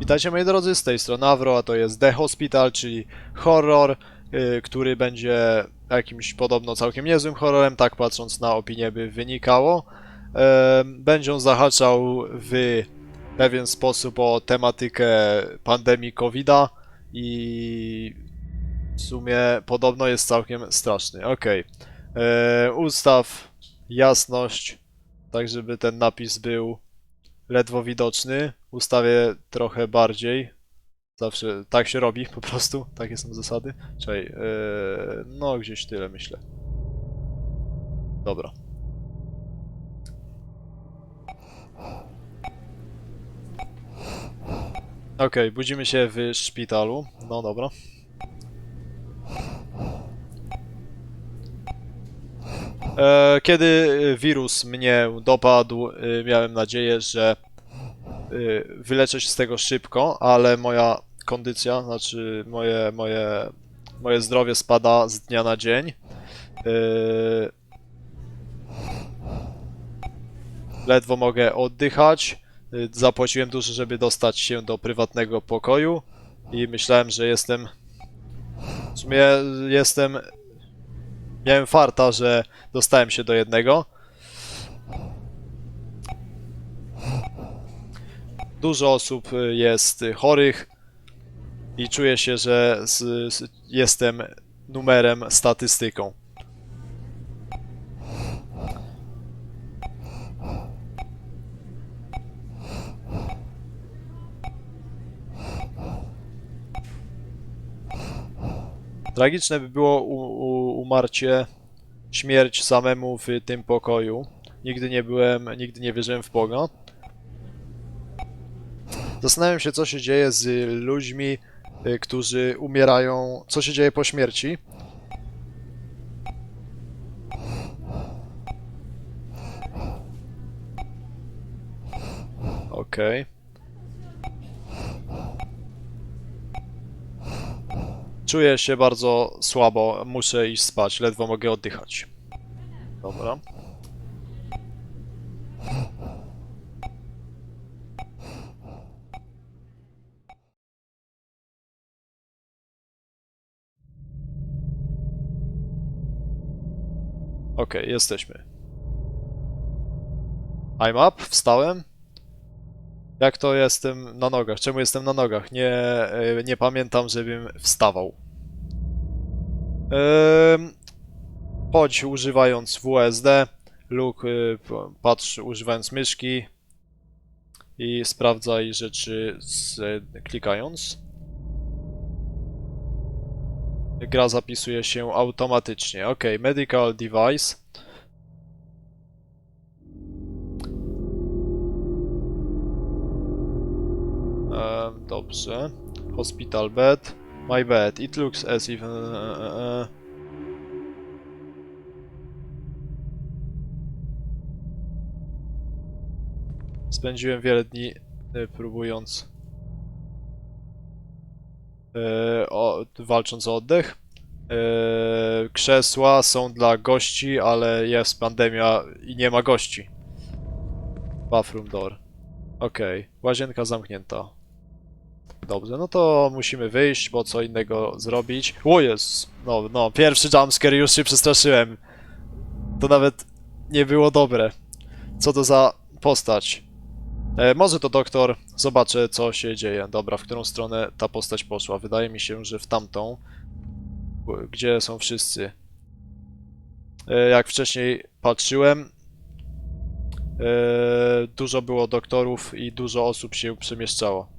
Witajcie moi drodzy, z tej strony Avro, a to jest The Hospital, czyli horror, y, który będzie jakimś podobno całkiem niezłym horrorem, tak patrząc na opinię by wynikało. Em, Będzie on zahaczał w pewien sposób o tematykę pandemii COVID-a i w sumie podobno jest całkiem straszny. Okej. E, Ustaw jasność, tak żeby ten napis był ledwo widoczny. Ustawię trochę bardziej. Zawsze tak się robi po prostu. Takie są zasady. Czekaj, e, no gdzieś tyle myślę. Dobra. Okej, budzimy się w szpitalu. No dobra. Kiedy wirus mnie dopadł, e, miałem nadzieję, że e, wyleczę się z tego szybko, ale moja kondycja, znaczy moje, moje, moje zdrowie spada z dnia na dzień. E, Ledwo mogę oddychać. E, Zapłaciłem dużo, żeby dostać się do prywatnego pokoju i myślałem, że jestem. W sumie jestem. Miałem farta, że dostałem się do jednego. Dużo osób y, jest y, chorych i czuję się, że z, z, jestem numerem, statystyką. Tragiczne by było u, u, umarcie, śmierć samemu w tym pokoju. Nigdy nie byłem, nigdy nie wierzyłem w Boga. Zastanawiam się, co się dzieje z ludźmi, y, którzy umierają, co się dzieje po śmierci. Okej. Czuję się bardzo słabo, muszę iść spać, ledwo mogę oddychać. Dobra. Okej, jesteśmy. I'm up, wstałem. Jak to jestem na nogach? Czemu jestem na nogach? Nie, e, nie pamiętam, żebym wstawał. Chodź używając WSD lub p- patrz używając myszki i sprawdzaj rzeczy z, klikając. Gra zapisuje się automatycznie. Ok, medical device. Em, dobrze. Hospital bed. My bed. It looks as if. Uh, Spędziłem wiele dni e, próbując. E, o, walcząc o oddech. E, krzesła są dla gości, ale jest pandemia i nie ma gości. Bathroom door. Okej, łazienka zamknięta. Dobrze, no to musimy wyjść, bo co innego zrobić. O jest! No, no, pierwszy jumpscare już się przestraszyłem. To nawet nie było dobre. Co to za postać? E, może to doktor. Zobaczę, co się dzieje. Dobra, w którą stronę ta postać poszła? Wydaje mi się, że w tamtą. Gdzie są wszyscy? E, jak wcześniej patrzyłem, e, dużo było doktorów i dużo osób się przemieszczało.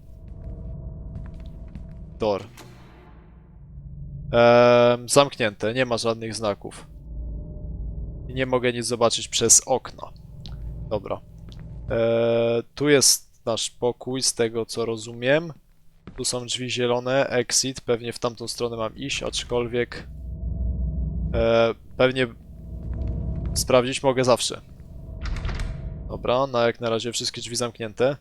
Door. Em, zamknięte, nie ma żadnych znaków. I nie mogę nic zobaczyć przez okna. Dobra. E, tu jest nasz pokój, z tego co rozumiem. Tu są drzwi zielone, exit. Pewnie w tamtą stronę mam iść, aczkolwiek e, pewnie sprawdzić mogę zawsze. Dobra, na jak na razie wszystkie drzwi zamknięte.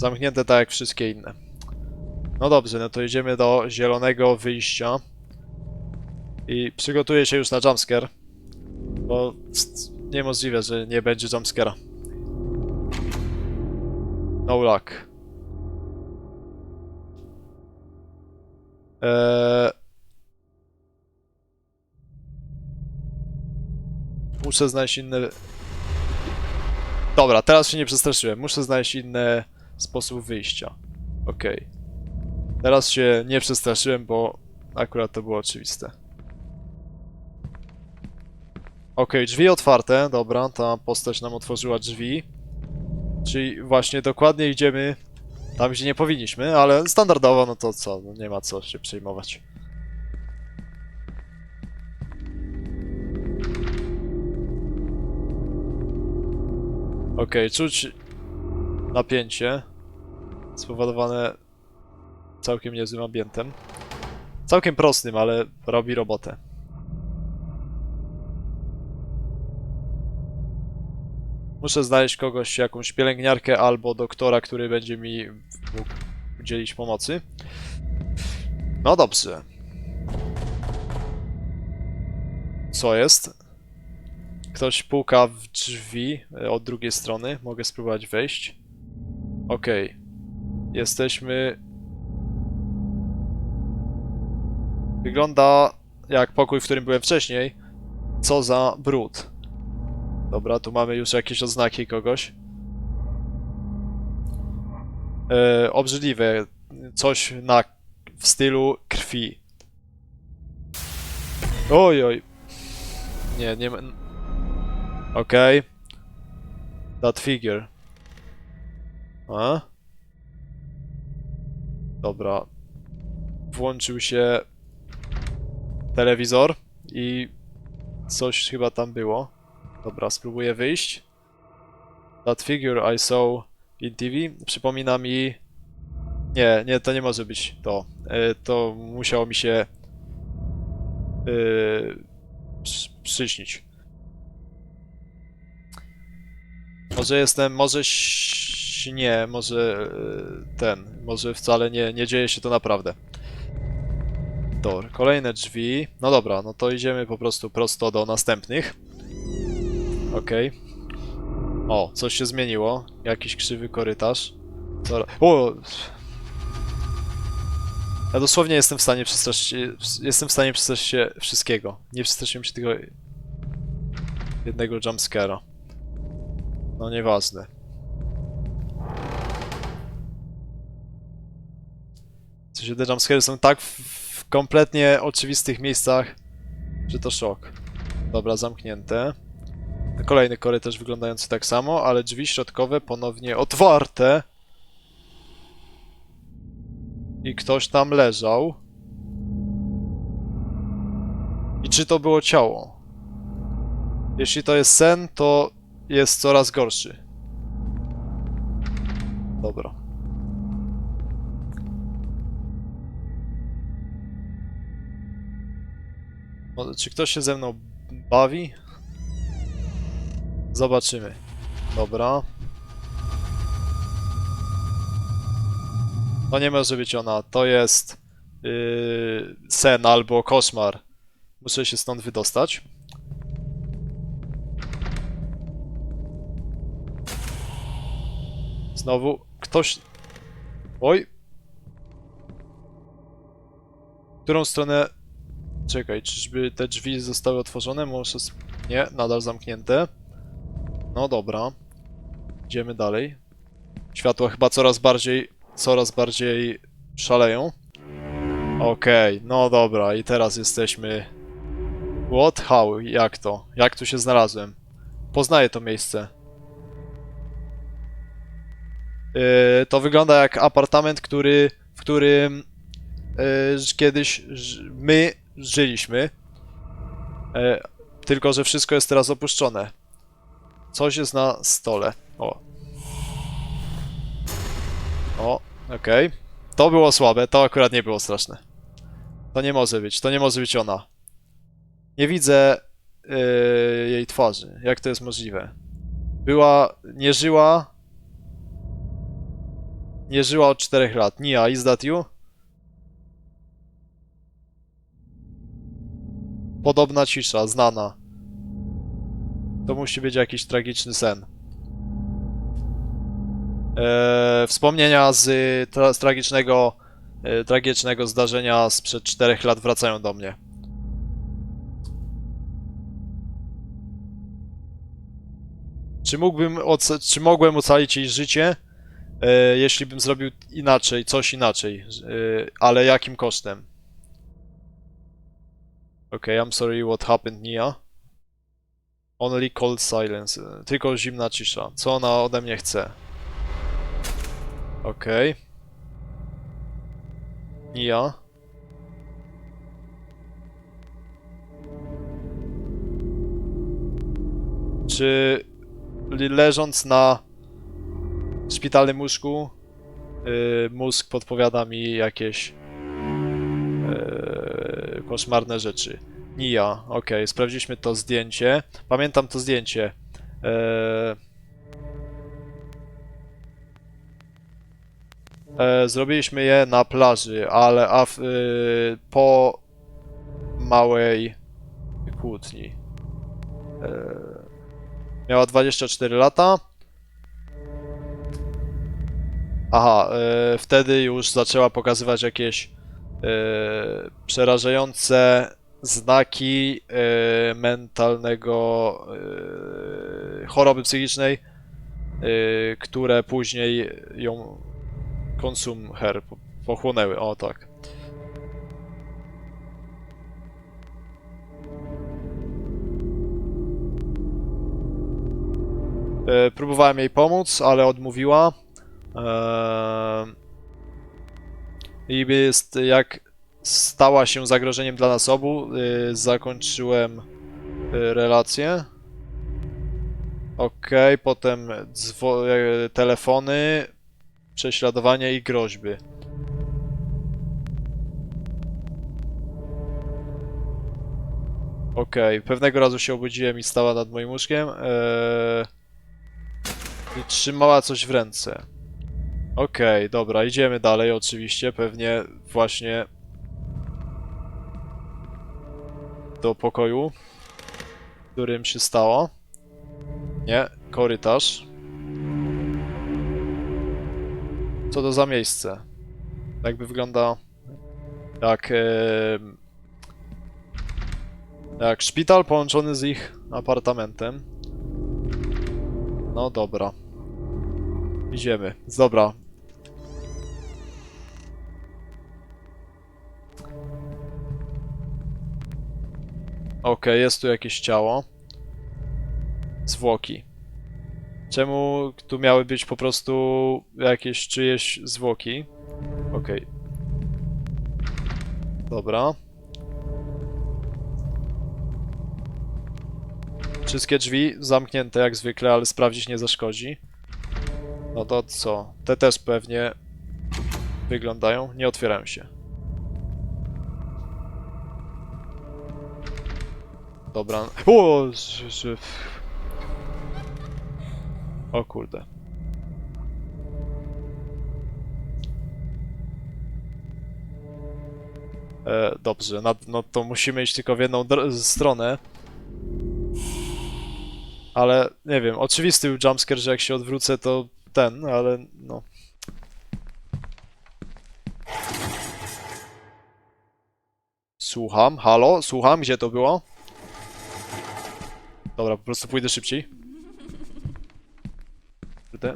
Zamknięte tak jak wszystkie inne. No dobrze, no to idziemy do zielonego wyjścia. I przygotuję się już na jumpscare. Bo niemożliwe, że nie będzie jumpscare'a. No luck. Eee... Muszę znaleźć inne... Dobra, teraz się nie przestraszyłem. Muszę znaleźć inny sposób wyjścia. Okej. Teraz się nie przestraszyłem, bo akurat to było oczywiste. Okej, drzwi otwarte. Dobra, ta postać nam otworzyła drzwi. Czyli właśnie dokładnie idziemy tam, gdzie nie powinniśmy, ale standardowo, no to co, no nie ma co się przejmować. Okej, czuć napięcie spowodowane całkiem niezłym ambientem. Całkiem prostym, ale robi robotę. Muszę znaleźć kogoś, jakąś pielęgniarkę albo doktora, który będzie mi mógł udzielić pomocy. No dobrze. Co jest? Ktoś puka w drzwi e, od drugiej strony. Mogę spróbować wejść. Okej. Jesteśmy... Wygląda jak pokój, w którym byłem wcześniej. Co za brud. Dobra, tu mamy już jakieś oznaki kogoś. E, obrzydliwe. Coś na... w stylu krwi. Oj, oj. Nie, nie ma... Okej. That figure. A? Dobra. Włączył się telewizor i coś chyba tam było. Dobra, spróbuję wyjść. That figure I saw in TV przypomina mi... Nie, nie, to nie może być to. E, To musiało mi się... Przy- przyśnić. Może jestem, może nie, może e, ten, może wcale nie, nie dzieje się to naprawdę. Dobra, kolejne drzwi. No dobra, no to idziemy po prostu prosto do następnych. Okej. O, coś się zmieniło. Jakiś krzywy korytarz. Co... O! Ja dosłownie jestem w stanie przestraszyć się, jestem w stanie przestraszyć się wszystkiego. Nie przestraszyłem się tylko jednego jumpscare'a. No nieważne. W sensie te jumpscare'y są tak w kompletnie oczywistych miejscach, że to szok. Dobra, zamknięte. Kolejny korytarz wyglądający tak samo, ale drzwi środkowe ponownie otwarte. I ktoś tam leżał. I czy to było ciało? Jeśli to jest sen, to jest coraz gorszy. Dobra. Czy ktoś się ze mną bawi? Zobaczymy. Dobra. To nie może być ona. To jest yy, sen albo koszmar. Muszę się stąd wydostać. Znowu ktoś. Oj. W którą stronę. Czekaj, czyżby te drzwi zostały otworzone? Sp- Nie, nadal zamknięte. No dobra. Idziemy dalej. Światła chyba coraz bardziej. Coraz bardziej szaleją. Okej, no dobra, i teraz jesteśmy. What? How? Jak to? Jak tu się znalazłem? Poznaję to miejsce. Yy, to wygląda jak apartament, który, w którym yy, kiedyś my żyliśmy. Yy, tylko, że wszystko jest teraz opuszczone. Coś jest na stole. O. O, okej. To było słabe, to akurat nie było straszne. To nie może być, to nie może być ona. Nie widzę yy, jej twarzy. Jak to jest możliwe? Była, nie żyła. Nie żyła od 4 lat. Nia, is that you? Podobna cisza, znana. To musi być jakiś tragiczny sen. E, wspomnienia z, tra z tragicznego, e, tragicznego zdarzenia sprzed 4 lat wracają do mnie. Czy mógłbym, czy mogłem ocalić jej życie, e, jeśli bym zrobił inaczej, coś inaczej, e, ale jakim kosztem? Okay, I'm sorry what happened, Nia. Only cold silence. e, Tylko zimna cisza. Co ona ode mnie chce? Okej. Nia. Czy leżąc na szpitalnym łóżku yy, mózg podpowiada mi jakieś koszmarne rzeczy? Nia, okej, sprawdziliśmy to zdjęcie. Pamiętam to zdjęcie. Yy, E, zrobiliśmy je na plaży, ale y, po małej kłótni. E, miała 24 lata. Aha, e, wtedy już zaczęła pokazywać jakieś e, przerażające znaki e, mentalnego e, choroby psychicznej, e, które później ją konsum her po- pochłonęły, o tak. E, próbowałem jej pomóc, ale odmówiła. Eee, I jest, jak stała się zagrożeniem dla nas obu, y, zakończyłem y, relację. Okej, potem e, telefony, prześladowania i groźby. Okej, pewnego razu się obudziłem i stała nad moim łóżkiem i trzymała coś w ręce. Okej, dobra, idziemy dalej oczywiście, pewnie właśnie do pokoju, w którym się stało. Nie, korytarz. Co to za miejsce? Jakby wygląda jak em, jak szpital połączony z ich apartamentem. No dobra. Idziemy. Dobra. Okej, jest tu jakieś ciało. Zwłoki. Czemu tu miały być po prostu jakieś czyjeś zwłoki? Okej. Dobra. Wszystkie drzwi zamknięte jak zwykle, ale sprawdzić nie zaszkodzi. No to co? Te też pewnie wyglądają. Nie otwierają się. Dobra. O, że- o kurde. E, dobrze, no, no to musimy iść tylko w jedną stronę. Ale nie wiem, oczywisty był jumpscare, że jak się odwrócę to ten, ale no. Słucham, halo, słucham, gdzie to było? Dobra, po prostu pójdę szybciej. Kurde.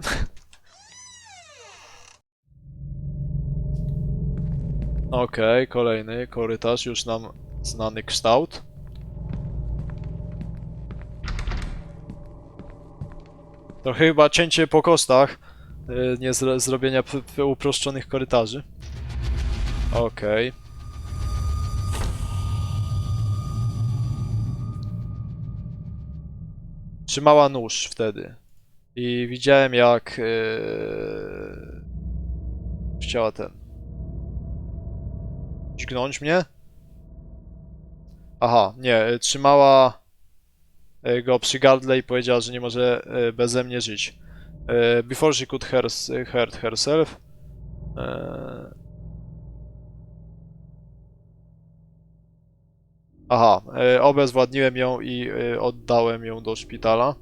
Okej, kolejny korytarz, już nam znany kształt. To chyba cięcie po kosztach, y, nie zro zrobienia uproszczonych korytarzy. Okej. Trzymała nóż wtedy. I widziałem jak yy... chciała ten. Dźgnąć mnie? Aha, nie, y, trzymała y, go przy gardle i powiedziała, że nie może beze mnie żyć. Before she could hurt herself. y, Aha, y, obezwładniłem ją i y, oddałem ją do szpitala.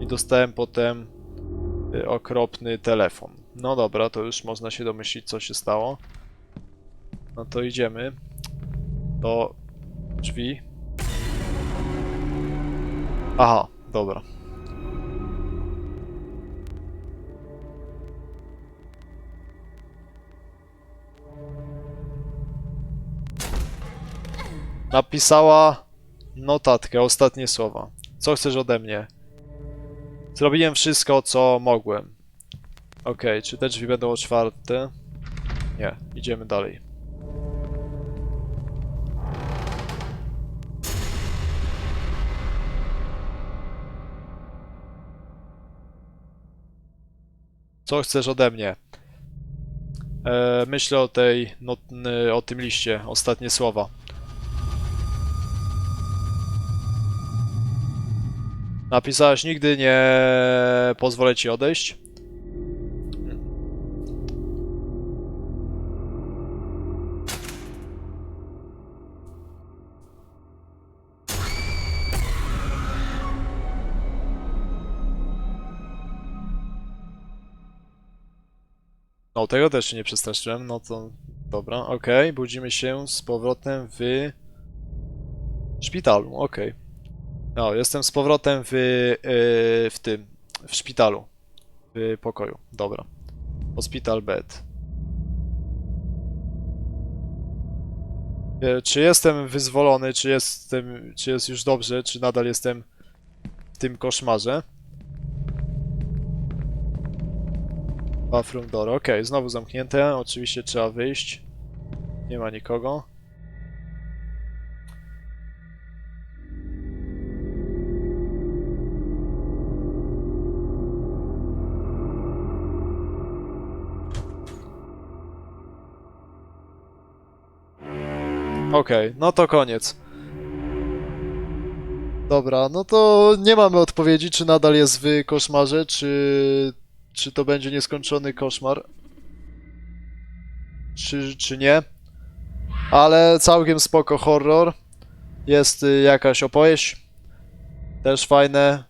I dostałem potem Y, Okropny telefon. No dobra, to już można się domyślić, co się stało. No to idziemy do drzwi. Aha, dobra. Napisała notatkę, ostatnie słowa. Co chcesz ode mnie? Zrobiłem wszystko, co mogłem. Okej, czy te drzwi będą otwarte? Nie, idziemy dalej. Co chcesz ode mnie? E, myślę o tej, not, o tym liście, ostatnie słowa. Napisałeś nigdy nie pozwolę ci odejść. No, tego też się nie przestraszyłem, no to dobra, okej, budzimy się z powrotem w szpitalu, okej. No, jestem z powrotem w, yy, w tym, w szpitalu, w pokoju, dobra. Hospital bed. E, Czy jestem wyzwolony, czy jestem, czy jest już dobrze, czy nadal jestem w tym koszmarze? Bathroom door, okej, znowu zamknięte, oczywiście trzeba wyjść. Nie ma nikogo. Okej, no to koniec. Dobra, no to nie mamy odpowiedzi, czy nadal jest w koszmarze, czy, czy to będzie nieskończony koszmar. Czy, czy nie. Ale całkiem spoko horror. Jest y, jakaś opowieść. Też fajne.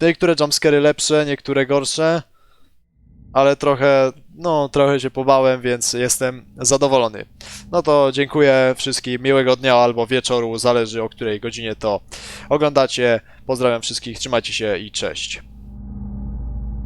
Niektóre jumpscary lepsze, niektóre gorsze. Ale trochę, no trochę się pobałem, więc jestem zadowolony. No to dziękuję wszystkim, miłego dnia albo wieczoru, zależy o której godzinie to oglądacie. Pozdrawiam wszystkich, trzymajcie się i cześć.